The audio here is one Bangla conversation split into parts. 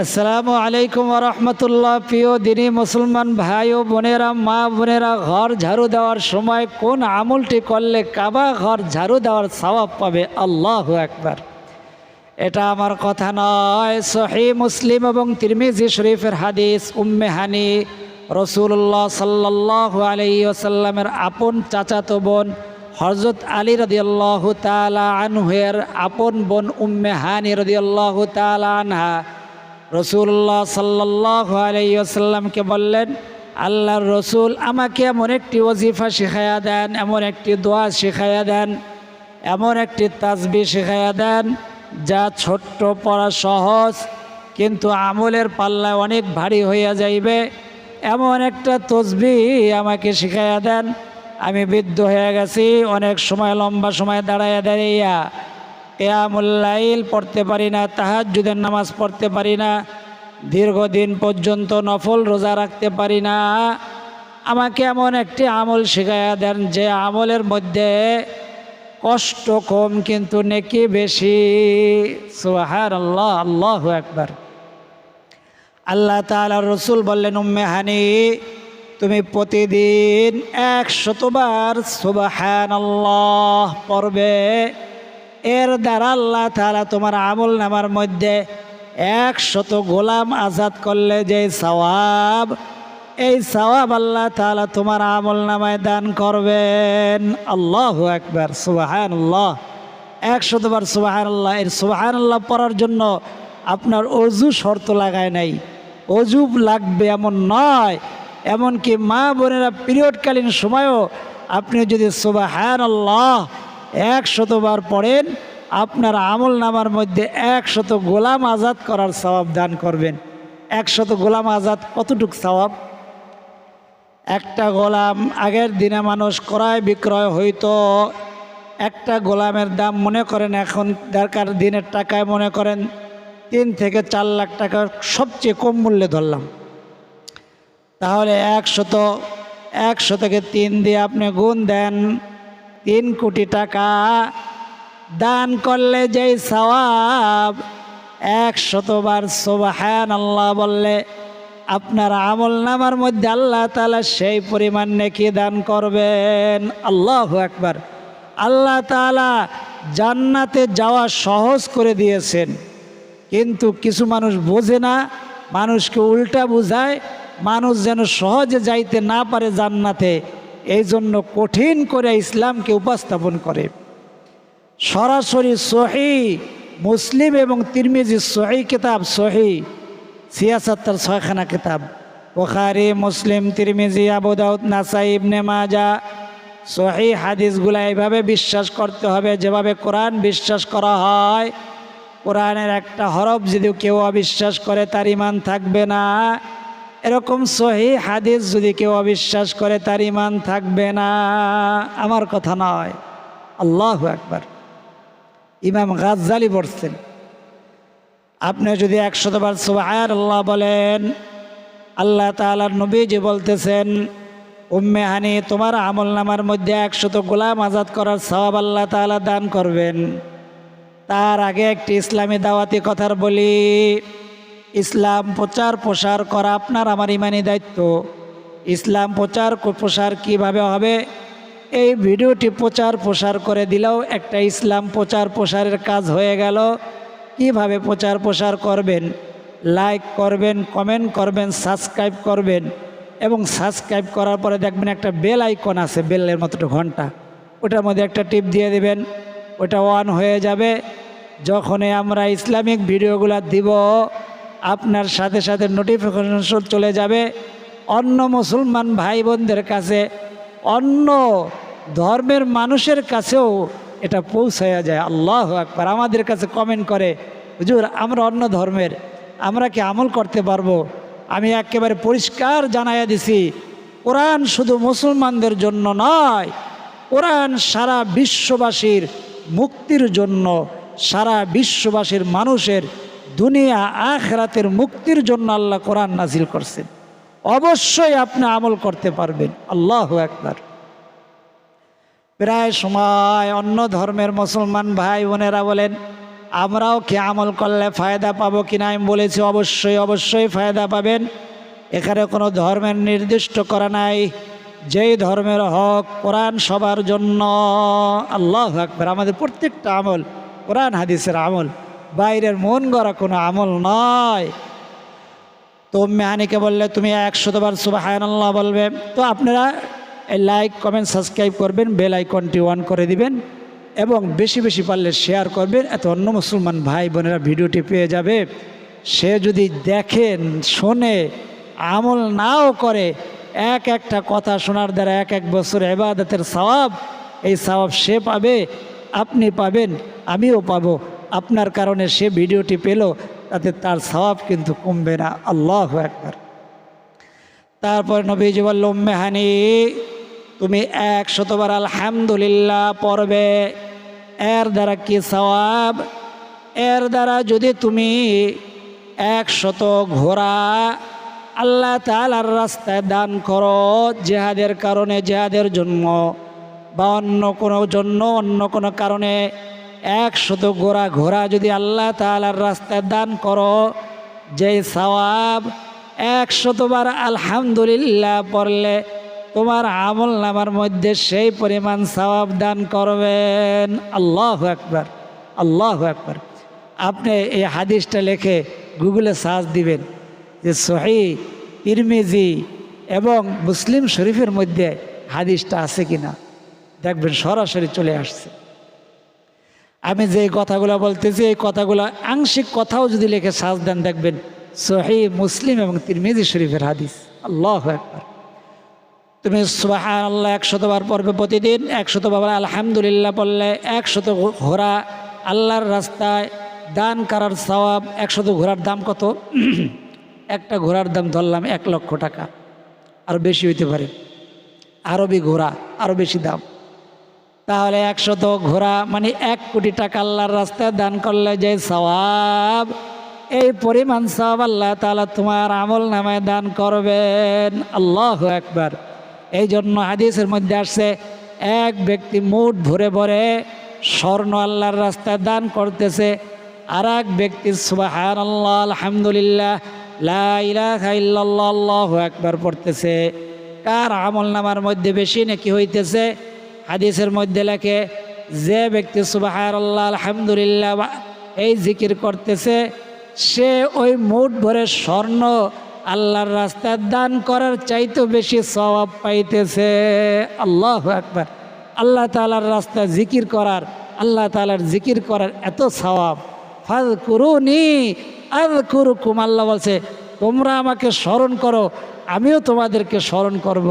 আসসালামু আলাইকুম রহমতুল্লাহ। প্রিয় দিনী মুসলমান ভাই ও বোনেরা, মা বোনেরা, ঘর ঝাড়ু দেওয়ার সময় কোন আমলটি করলে কাবা ঘর ঝাড়ু দেওয়ার সওয়াব পাবে? আল্লাহ একবার এটা আমার কথা নয়। সহি মুসলিম এবং তিরমিজি শরীফের হাদিস, উম্মে হানি রসুল্লাহ সাল্লাহ আলি ওসাল্লামের আপন চাচাতো বোন হজরত আলী রদিয়াল্লাহ তালা আনহের আপন বোন উম্মে হানি রদিয়াল্লাহ তালা আনহা রসুল্লাহ সাল্লাহ আলাইসাল্লামকে বললেন, আল্লাহর রসুল আমাকে এমন একটি ওজিফা শিখাইয়া দেন, এমন একটি দোয়া শিখাইয়া দেন, এমন একটি তাজবি শিখাইয়া দেন, যা ছোট্ট, পড়া সহজ, কিন্তু আমলের পাল্লায় অনেক ভারী হইয়া যাইবে। এমন একটা তসবি আমাকে শিখাইয়া দেন, আমি বৃদ্ধ হয়ে গেছি, অনেক সময় লম্বা সময় দাঁড়াইয়া দাঁড়াইয়া কেয়ামুল্লাইল পড়তে পারি না তাহাজুদের নামাজ পড়তে পারি না, দীর্ঘদিন পর্যন্ত নফল রোজা রাখতে পারি না। আমাকে এমন একটি আমল শিখাইয়া দেন, যে আমলের মধ্যে কষ্ট কম কিন্তু নেকি বেশি। সোহার আল্লাহ আল্লাহ একবার আল্লাহ তালা রসুল বললেন, উম্মে হানি, তুমি প্রতিদিন একশতবার সুবাহান আল্লাহ পড়বে। এর দ্বারা আল্লাহ তালা তোমার আমল নামার মধ্যে একশত গোলাম আজাদ করলে যে সওয়াব, এই সওয়াব আল্লাহ তালা তোমার আমল নামায় দান করবেন। আল্লাহ একবার সুবাহান একশতবার সুবাহান আল্লাহ এর সুবাহান আল্লাহ পড়ার জন্য আপনার অজু শর্ত লাগায় নাই। অজুব লাগবে এমন নয়, এমনকি মা বোনেরা পিরিয়ডকালীন সময়ও আপনি যদি সুবাহান আল্লাহ একশতবার পড়েন, আপনার আমল নামার মধ্যে একশত গোলাম আজাদ করার সবাব দান করবেন। একশত গোলাম আজাদ কতটুক স্বভাব একটা গোলাম আগের দিনে মানুষ ক্রয় বিক্রয় হইতো, একটা গোলামের দাম মনে করেন এখন দরকার দিনের টাকায় মনে করেন তিন থেকে চার লাখ টাকা সবচেয়ে কম মূল্যে ধরলাম। তাহলে একশত একশো থেকে তিন দিয়ে আপনি গুণ দেন তিন কোটি টাকা দান করলে যেই সওয়াব একশতবার সোবাহান আল্লাহ বললে, আপনার আমল নামার মধ্যে আল্লাহ তালা সেই পরিমাণ নেকি দান করবেন। আল্লাহ একবার আল্লাহ তালা জান্নাতে যাওয়া সহজ করে দিয়েছেন। কিন্তু কিছু মানুষ বোঝে না, মানুষকে উল্টা বুঝায়, মানুষ যেন সহজে যাইতে না পারে জান্নাতে। এই জন্য কঠিন করে ইসলামকে উপস্থাপন করে। সরাসরি সহি, মুসলিম এবং তিরমিজি সহি কিতাব, সহি সিয়াসত্তর ছয়খানা কিতাব। বোখারি, মুসলিম, তিরমিজি আবুদাউদ নাসাই, ইবনে মাজা, সহি হাদিসগুলা এইভাবে বিশ্বাস করতে হবে, যেভাবে কোরআন বিশ্বাস করা হয়। কোরআনের একটা হরফ যদি কেউ অবিশ্বাস করে, তার ইমান থাকবে না। এরকম সহি হাদিস যদি কেউ অবিশ্বাস করে, তার ইমান থাকবে না। আমার কথা নয়। আল্লাহ একবার ইমাম গাজ্জালি পড়ছেন আপনি যদি একশতবার সুবাহার আল্লাহ বলেন, আল্লাহ তালার নবীজি বলতেছেন, উম্মে হানি, তোমার আমল নামার মধ্যে একশত গোলাম আজাদ করার সবাব আল্লাহ তালা দান করবেন। তার আগে একটি ইসলামী দাওয়াতি কথার বলি ইসলাম প্রচার প্রসার করা আপনার আমার ইমানি দায়িত্ব। ইসলাম প্রচার প্রসার কীভাবে হবে? এই ভিডিওটি প্রচার প্রসার করে দিলেও একটা ইসলাম প্রচার প্রসারের কাজ হয়ে গেল। কীভাবে প্রচার প্রসার করবেন? লাইক করবেন, কমেন্ট করবেন, সাবস্ক্রাইব করবেন এবং সাবস্ক্রাইব করার পরে দেখবেন একটা বেল আইকন আছে, বেলের মতো ঘণ্টা। ওটার মধ্যে একটা টিপ দিয়ে দেবেন। ওটা অন হয়ে যাবে। যখনই আমরা ইসলামিক ভিডিওগুলো দিব আপনার সাথে সাথে নোটিফিকেশন চলে যাবে। অন্য মুসলমান ভাই বোনদের কাছে, অন্য ধর্মের মানুষের কাছেও এটা পৌঁছায়া যায়। আল্লাহ একবার আমাদের কাছে কমেন্ট করে, হুজুর, আমরা অন্য ধর্মের, আমরা কি আমল করতে পারব? আমি একেবারে পরিষ্কার জানাইয়া দিছি, কোরআন শুধু মুসলমানদের জন্য নয়, কোরআন সারা বিশ্ববাসীর মুক্তির জন্য, সারা বিশ্ববাসীর মানুষের দুনিয়া আখরাতের মুক্তির জন্য আল্লাহ কোরআন নাজিল করছেন। অবশ্যই আপনি আমল করতে পারবেন। আল্লাহ একবার প্রায় সময় অন্য ধর্মের মুসলমান ভাই বোনেরা বলেন, আমরাও কি আমল করলে ফায়দা পাবো কিনা আমি বলেছি, অবশ্যই অবশ্যই ফায়দা পাবেন। এখানে কোনো ধর্মের নির্দিষ্ট করা নাই। যেই ধর্মের হক কোরআন সবার জন্য। আল্লাহ আকবর। আমাদের প্রত্যেকটা আমল কোরআন, হাদিসের আমল। বাইরের মন গড়া কোনো আমল নয়। তো মেহানিকে বললে, তুমি একশতবার সুবাহান আল্লাহ বলবে। তো আপনারা লাইক কমেন্ট সাবস্ক্রাইব করবেন বেল আইকনটি অন করে দিবেন এবং বেশি বেশি পারলে শেয়ার করবেন। এত অন্য মুসলমান ভাই বোনেরা ভিডিওটি পেয়ে যাবে। সে যদি দেখেন শোনে, আমল নাও করে, এক একটা কথা শোনার দ্বারা এক এক বছর এবাদতের সওয়াব, এই সওয়াব সে পাবে, আপনি পাবেন, আমিও পাবো। আপনার কারণে সে ভিডিওটি পেল, তাতে তার সওয়াব কিন্তু কমবে না। আল্লাহ একবার তারপর নবীজি বলল মেহানি তুমি এক শতবার আলহামদুলিল্লাহ পড়বে। এর দ্বারা কি সওয়াব? এর দ্বারা যদি তুমি এক শত ঘোড়া আল্লাহ তালার রাস্তায় দান করো, জেহাদের কারণে জেহাদের জন্য বা অন্য কোনো জন্য, অন্য কোনো কারণে একশত ঘোড়া ঘোড়া যদি আল্লাহ তালার রাস্তায় দান করো, যেই সওয়াব একশতবার আলহামদুলিল্লাহ পড়লে তোমার আমল নামার মধ্যে সেই পরিমাণ সওয়াব দান করবেন। আল্লাহ একবার আল্লাহ একবার আপনি এই হাদিসটা লিখে গুগলে সার্চ দিবেন যে সহি ইরমিজি এবং মুসলিম শরীফের মধ্যে হাদিসটা আছে কিনা। দেখবেন সরাসরি চলে আসছে। আমি যে কথাগুলো বলতেছি, এই কথাগুলো আংশিক কথাও যদি লিখে সাজ দেন দেখবেন সহি মুসলিম এবং তিরমিজি শরীফের হাদিস। আল্লাহ একবার তুমি সুবাহ আল্লাহ একশতবার পড়বে প্রতিদিন একশতবার আলহামদুলিল্লাহ পড়লে, একশত ঘোড়া আল্লাহর রাস্তায় দান করার সওয়াব, একশত ঘোড়ার দাম কত? একটা ঘোড়ার দাম ধরলাম এক লক্ষ টাকা। আর বেশি হইতে পারে। আরবি ঘোড়া আরও বেশি দাম। তাহলে একশত ঘোরা মানে এক কোটি টাকা আল্লাহর রাস্তায় দান করলে যে সওয়াব, এই পরিমাণ সওয়াব আল্লাহ তাআলা তোমার আমল নামায় দান করবেন। আল্লাহ একবার এই জন্য হাদিসের মধ্যে আসছে, এক ব্যক্তি মুঠ ভরে ভরে স্বর্ণ আল্লাহর রাস্তায় দান করতেছে আর এক ব্যক্তি সুবাহান আল্লাহ আলহামদুলিল্লাহ, লা ইলাহা ইল্লাল্লাহ, আল্লাহু একবার পড়তেছে। কার আমল নামার মধ্যে বেশি নাকি হইতেছে? হাদিসের মধ্যে লেখে, যে ব্যক্তি সুবাহার আল্লাহ আলহামদুলিল্লাহ এই জিকির করতেছে, সে ওই মুঠ ভরে স্বর্ণ আল্লাহর রাস্তায় দান করার চাইতে বেশি সওয়াব পাইতেছে। আল্লাহ একবার আল্লাহ তালার রাস্তা জিকির করার, আল্লাহ তালার জিকির করার এত সওয়াব। ফাজ করুনি আল কুরুকুম আল্লাহ বলছে, তোমরা আমাকে স্মরণ করো, আমিও তোমাদেরকে স্মরণ করব।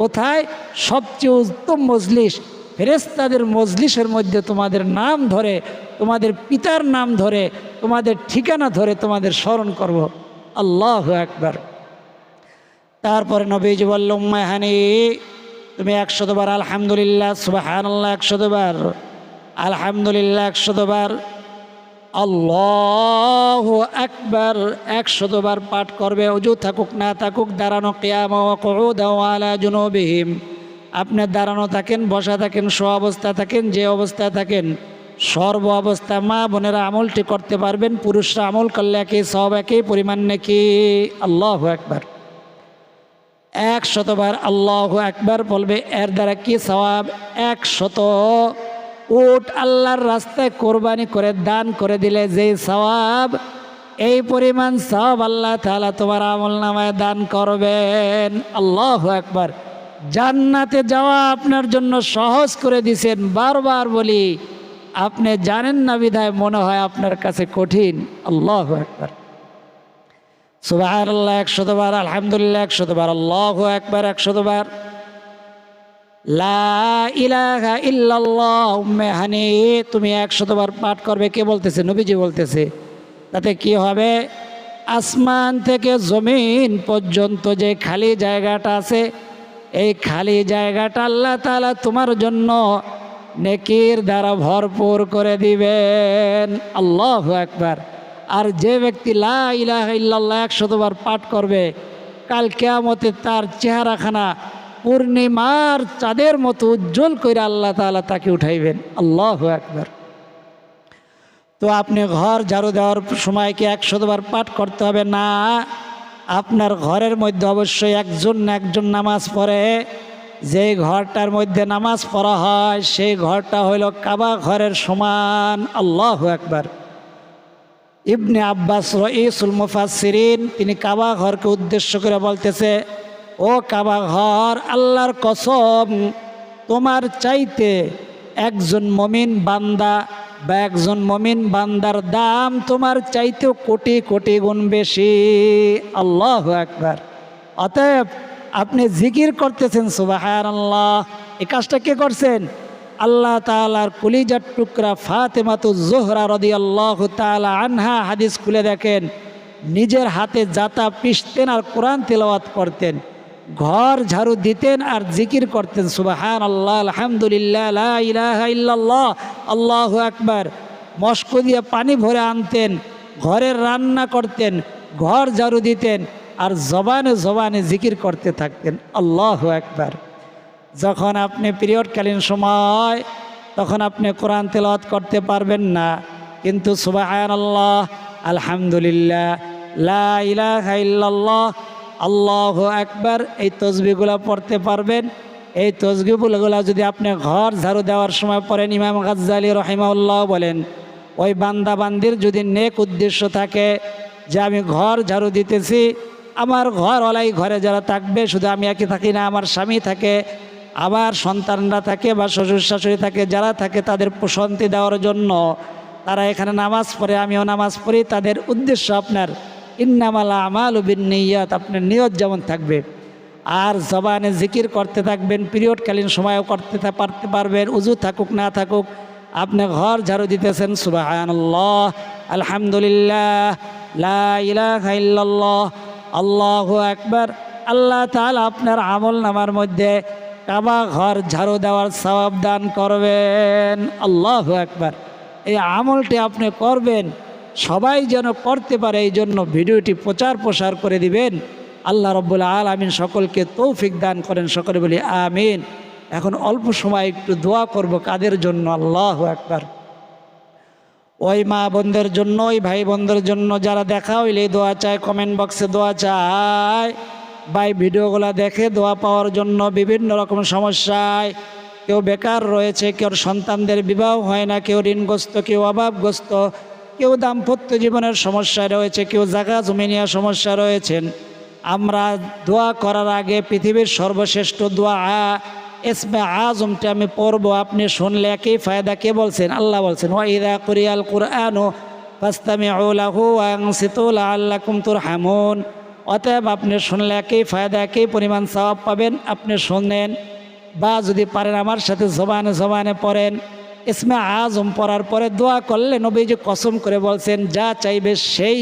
কোথায়? সবচেয়ে উত্তম মজলিস। ফেরেস্তাদের মজলিসের মধ্যে তোমাদের নাম ধরে, তোমাদের পিতার নাম ধরে, তোমাদের ঠিকানা ধরে তোমাদের স্মরণ করব। আল্লাহ একবার তারপরে নবীজি বলল উম্মাহানি তুমি একশতবার আলহামদুলিল্লাহ সুবাহান আল্লাহ একশতবার আলহামদুলিল্লাহ একশতবার আল্লাহ একবার একশতবার পাঠ করবে অজু থাকুক না থাকুক, দাঁড়ানো কেয়াম জুনবিহীম। আপনি দাঁড়ানো থাকেন, বসা থাকেন স্ব অবস্থা থাকেন, যে অবস্থায় থাকেন, সর্ব অবস্থা, মা বোনেরা আমলটি করতে পারবেন, পুরুষরা আমল করলে একই সব একই পরিমাণ নাকি? আল্লাহ একবার এক শতবার আল্লাহ একবার বলবে, এর দ্বারা কি সওয়াব? এক শত উট আল্লাহর রাস্তায় কোরবানি করে দান করে দিলে যে সওয়াব, এই পরিমাণ সওয়াব আল্লাহ তাআলা তোমার আমল নামায় দান করবেন। আল্লাহ একবার জান্নাতে যাওয়া আপনার জন্য সহজ করে দিছেন। বারবার বলি, আপনি জানেন না বিধায় মনে হয় আপনার কাছে কঠিন। আল্লাহ একবার সুবাহ আল্লাহ একশতবার আলহামদুলিল্লাহ একশতবার আল্লাহ একবার একশতবার ইলাহা ইল্লাল্লাহ হানি, তুমি একশতবার পাঠ করবে। কে বলতেছে? নবীজি বলতেছে। তাতে কি হবে? আসমান থেকে জমিন পর্যন্ত যে খালি জায়গাটা আছে, এই খালি জায়গাটা আল্লাহ তালা তোমার জন্য নেকির দ্বারা ভরপুর করে দিবেন। আল্লাহ একবার আর যে ব্যক্তি লা ইলাহা ইল্লাল্লাহ একশতবার পাঠ করবে, কাল কেয়ামতে তার চেহারাখানা পূর্ণিমার চাঁদের মতো উজ্জ্বল করে আল্লাহ তাআলা তাকে উঠাইবেন। আল্লাহ একবার তো আপনি ঘর ঝাড়ু দেওয়ার সময় কি একশতবার পাঠ করতে হবে? না, আপনার ঘরের মধ্যে অবশ্যই একজন না একজন নামাজ পড়ে। যে ঘরটার মধ্যে নামাজ পড়া হয়, সেই ঘরটা হইল কাবা ঘরের সমান। আল্লাহ একবার ইবনে আব্বাস রইসুল মুফাসসিরিন, তিনি কাবা ঘরকে উদ্দেশ্য করে বলতেছে ও কাবা ঘর আল্লাহর কসম, তোমার চাইতে একজন মমিন বান্দা বা একজন মমিন বান্দার দাম তোমার চাইতেও কোটি কোটি গুণ বেশি। আল্লাহ একবার অতএব আপনি জিকির করতেছেন সুবাহান আল্লাহ এই কাজটা কে করছেন? আল্লাহ তালার কলিজার টুকরা ফাতেমাতু জোহরা রদি আল্লাহ তালা আনহা হাদিস খুলে দেখেন, নিজের হাতে জাতা পিষতেন আর কোরআন তেলাওয়াত করতেন। ঘর ঝাড়ু দিতেন আর জিকির করতেন সুবাহান আল্লাহ আলহামদুলিল্লাহ ইল্লাল্লাহ, আল্লাহু আকবার। মস্ক দিয়ে পানি ভরে আনতেন, ঘরের রান্না করতেন, ঘর ঝাড়ু দিতেন আর জবানে জবানে জিকির করতে থাকতেন, আল্লাহ একবার যখন আপনি পিরিয়ডকালীন সময়, তখন আপনি কোরআন তেলাওয়াত করতে পারবেন না, কিন্তু সুবাহান আল্লাহ আলহামদুলিল্লাহ, লা আল্লাহ একবার এই তসবিগুলো পড়তে পারবেন। এই তসবিগুলো যদি আপনি ঘর ঝাড়ু দেওয়ার সময় পড়েন, ইমাম গাজ্জালি রহিমাউল্লাহ বলেন, ওই বান্দাবান্দির যদি নেক উদ্দেশ্য থাকে যে আমি ঘর ঝাড়ু দিতেছি, আমার ঘর ওলাই ঘরে যারা থাকবে, শুধু আমি একই থাকি না, আমার স্বামী থাকে আবার সন্তানরা থাকে বা শ্বশুর শাশুড়ি থাকে, যারা থাকে তাদের প্রশান্তি দেওয়ার জন্য তারা এখানে নামাজ পড়ে, আমিও নামাজ পড়ি, তাদের উদ্দেশ্য আপনার ইন্নামালা আমাল উবিন নিয়াত আপনার নিয়ত যেমন থাকবে। আর জবানে জিকির করতে থাকবেন, পিরিয়ডকালীন সময়ও করতে পারতে পারবেন, উজু থাকুক, না থাকুক, আপনি ঘর ঝাড়ু দিতেছেন সুবাহান্লাহ আলহামদুলিল্লাহ আল্লাহু আকবার। আল্লাহ তাআলা আপনার আমল নামার মধ্যে কাবা ঘর ঝাড়ু দেওয়ার সওয়াব দান করবেন, আল্লাহ একবার এই আমলটি আপনি করবেন সবাই যেন করতে পারে, এই জন্য ভিডিওটি প্রচার প্রসার করে দিবেন। আল্লাহ রব্বুল আমিন সকলকে তৌফিক দান করেন, সকলে বলি আমিন। এখন অল্প সময় একটু দোয়া করব কাদের জন্য? আল্লাহ একবার ওই মা বোনদের জন্য, ওই ভাই বোনদের জন্য, যারা দেখা হইলে দোয়া চায় কমেন্ট বক্সে দোয়া চায়। বা এই ভিডিওগুলো দেখে দোয়া পাওয়ার জন্য বিভিন্ন রকম সমস্যায় কেউ বেকার রয়েছে, কেউ সন্তানদের বিবাহ হয় না, কেউ ঋণগ্রস্ত, কেউ অভাবগ্রস্ত কেউ দাম্পত্য জীবনের সমস্যায় রয়েছে, কেউ জাগা জমি নিয়ে সমস্যা রয়েছেন, আমরা দোয়া করার আগে পৃথিবীর সর্বশ্রেষ্ঠ দোয়া আ এসমে আজমটা আমি পড়ব, আপনি শুনলে একই ফায়দা কে বলছেন? আল্লাহ বলছেন ওয়াইদা কুরিয়াল কুরআন ফাস্তামি লাহু আংসিতুল আল্লাকুম তুর হামুন অতএব আপনি শুনলে একই ফায়দা, একই পরিমাণ সওয়াব পাবেন, আপনি শুনেন, বা যদি পারেন আমার সাথে জবানে জবানে পড়েন। ইসমে আজম পড়ার পরে দোয়া করলে নবীজি কসম করে বলছেন, যা চাইবে সেই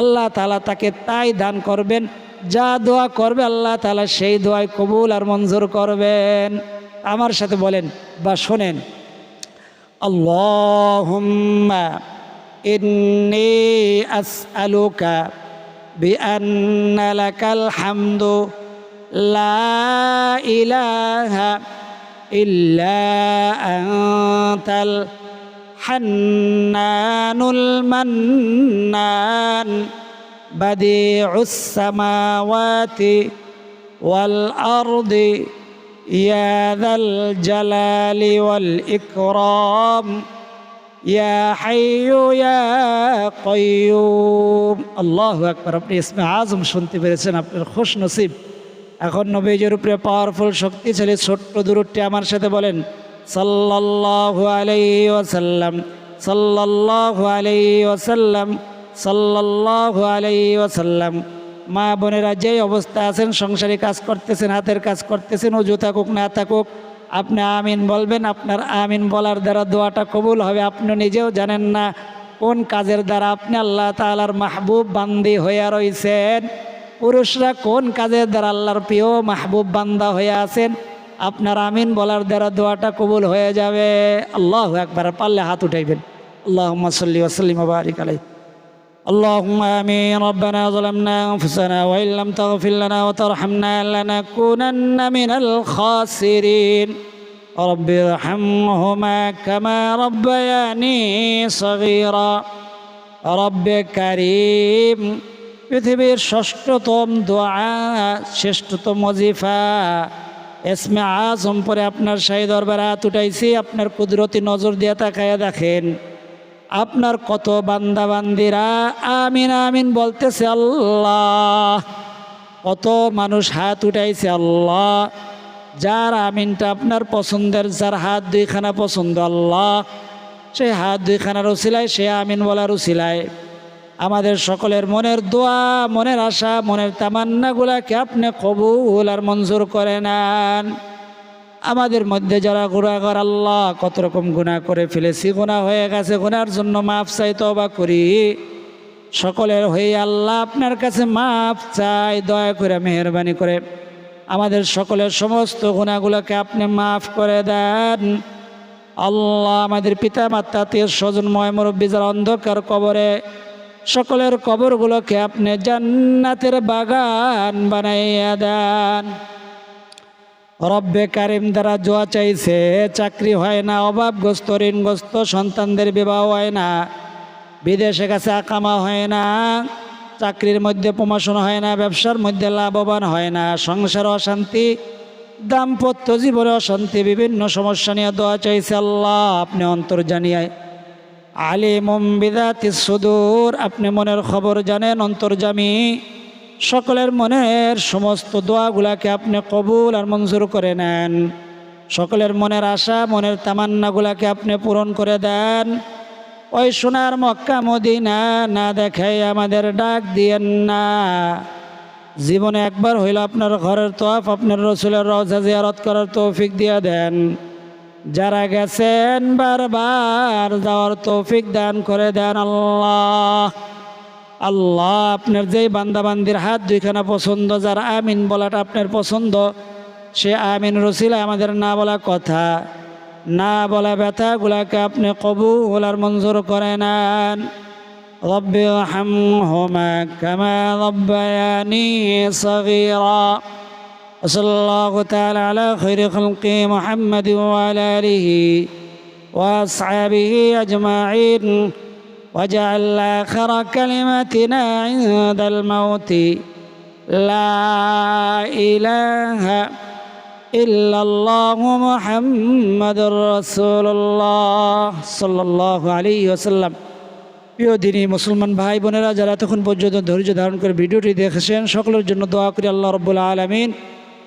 আল্লাহ তালা তাকে তাই দান করবেন। যা দোয়া করবে আল্লাহ তালা সেই দোয়ায় কবুল আর মঞ্জুর করবেন। আমার সাথে বলেন বা শোনেন, আল্লাহুম্মা ইন্নি হামদু লা ইলাহা ইল্লা আনতাল হান্নানুল মান্নান بديع السماوات والأرض يا ذا الجلال والإكرام يا حي يا قيوم الله أكبر আপনি ইসমে আজম শুনতে পেরেছেন আপনার খুশ নসিব এখন নবীজের উপরে পাওয়ারফুল শক্তিশালী ছোট্ট দূরটি আমার সাথে বলেন সাল্লাল্লাহু আলাইহি ওয়াসাল্লাম, সাল্লাল্লাহু আলাইহি ওয়াসাল্লাম, সাল্লাল্লাহু আলাইহি ওয়াসাল্লাম। মা বোনেরা যেই অবস্থা আছেন, সংসারে কাজ করতেছেন, হাতের কাজ করতেছেন, অজু থাকুক, না থাকুক, আপনি আমিন বলবেন, আপনার আমিন বলার দ্বারা দোয়াটা কবুল হবে। আপনি নিজেও জানেন না কোন কাজের দ্বারা আপনি আল্লাহ তাআলার মাহবুব বান্দি হইয়া রইছেন। পুরুষরা কোন কাজের দ্বারা আল্লাহর প্রিয় মাহবুব বান্দা হয়ে আছেন? আপনার আমিন বলার দ্বারা দোয়াটা কবুল হয়ে যাবে আল্লাহ একবার পারলে হাত উঠাইবেন আল্লাহ সাল্লি ওসাল্লিম বারিক আলাই اللهم آمين ربنا ظلمنا أنفسنا وإن لم تغفر لنا وترحمنا لنكونن من الخاسرين رب ارحمهما كما ربياني صغيرا رب كريم পৃথিবীর ষষ্ঠতম দোয়া শ্রেষ্ঠতম ওজিফা এসমে আজম পরে আপনার শাহী দরবারে হাত উঠাইছি, আপনার কুদরতি নজর দিয়ে তাকায়া দেখেন, আপনার কত বান্দা বান্দিরা আমিন আমিন বলতেছে আল্লাহ, কত মানুষ হাত উঠাইছে আল্লাহ, যার আমিনটা আপনার পছন্দের, যার হাত দুইখানা পছন্দ আল্লাহ সেই হাত দুইখানার উচিলায় সে আমিন বলার উচিলায় আমাদের সকলের মনের দোয়া, মনের আশা, মনের তামান্নাগুলাকে আপনি কবুল আর মঞ্জুর করে নেন? আমাদের মধ্যে যারা গুণাগর আল্লাহ কত রকম গুণা করে ফেলেছি। গুণা হয়ে গেছে গুনার জন্য মাফ চাই তবা করি। সকলের হয়ে আল্লাহ আপনার কাছে মাফ চাই, দয়া করে মেহরবানি করে। আমাদের সকলের সমস্ত গুণাগুলোকে আপনি মাফ করে দেন। আল্লাহ আমাদের পিতা মাতা আত্মীয় স্বজন, ময় মুরব্বী, যারা অন্ধকার কবরে সকলের কবরগুলোকে আপনি জান্নাতের বাগান বানাইয়া দেন। রব্বে কারিম দ্বারা জোয়া চাইছে, চাকরি হয় না, অভাবগ্রস্ত, ঋণগ্রস্ত, সন্তানদের বিবাহ হয় না, বিদেশে কাছে আকামা হয় না, চাকরির মধ্যে প্রমোশন হয় না, ব্যবসার মধ্যে লাভবান হয় না, সংসার অশান্তি, দাম্পত্য জীবনে অশান্তি, বিভিন্ন সমস্যা নিয়ে দোয়া চাইছে আল্লাহ, আপনি অন্তর জানিয়ে আলিমম বিদাতি সুদূর। আপনি মনের খবর জানেন অন্তর্জামী সকলের মনের সমস্ত দোয়াগুলাকে আপনি কবুল আর মঞ্জুর করে নেন। সকলের মনের আশা, মনের তামান্নাগুলাকে আপনি পূরণ করে দেন। ওই সোনার মক্কা মদিনা না দেখাই আমাদের ডাক দিয়েন না। জীবনে একবার হইল আপনার ঘরের তোয়াফ আপনার রসুলের রজা জিয়ারত করার তৌফিক দিয়ে দেন। যারা গেছেন বারবার যাওয়ার তৌফিক দান করে দেন আল্লাহ আল্লাহ আপনার যেই বান্দাবান্দির হাত দুইখানা পছন্দ যার আমিন বলাটা আপনার পছন্দ সে আমিন রসিলা আমাদের না বলা কথা না বলা ব্যথাগুলাকে আপনি কবুল আর মঞ্জুর করে নেন رب ارحمهما كما ربياني صغيرا وصلى الله تعالى على خير خلق محمد وعلى آله وأصحابه أجمعين واجعل آخر كلمتنا عند الموت لا إله إلا الله محمد رسول الله صلى الله عليه وسلم প্রিয় দিনী মুসলমান ভাই বোনেরা যারা তখন পর্যন্ত ধৈর্য ধারণ করে ভিডিওটি দেখেছেন সকলের জন্য দোয়া করি আল্লাহ রব্বুল্লা আলমিন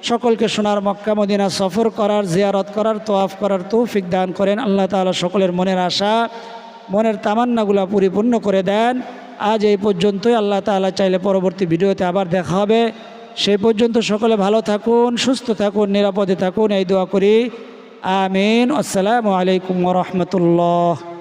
সকলকে সোনার মক্কা মদিনা সফর করার, জিয়ারত করার, তোয়াফ করার তৌফিক দান করেন। আল্লাহ তাআলা সকলের মনের আশা, মনের তামান্নাগুলা পরিপূর্ণ করে দেন। আজ এই পর্যন্তই। আল্লাহ তাআলা চাইলে পরবর্তী ভিডিওতে আবার দেখা হবে। সেই পর্যন্ত সকলে ভালো থাকুন, সুস্থ থাকুন, নিরাপদে থাকুন। এই দোয়া করি। আমিন। আসসালামু আলাইকুম রহমতুল্লাহ।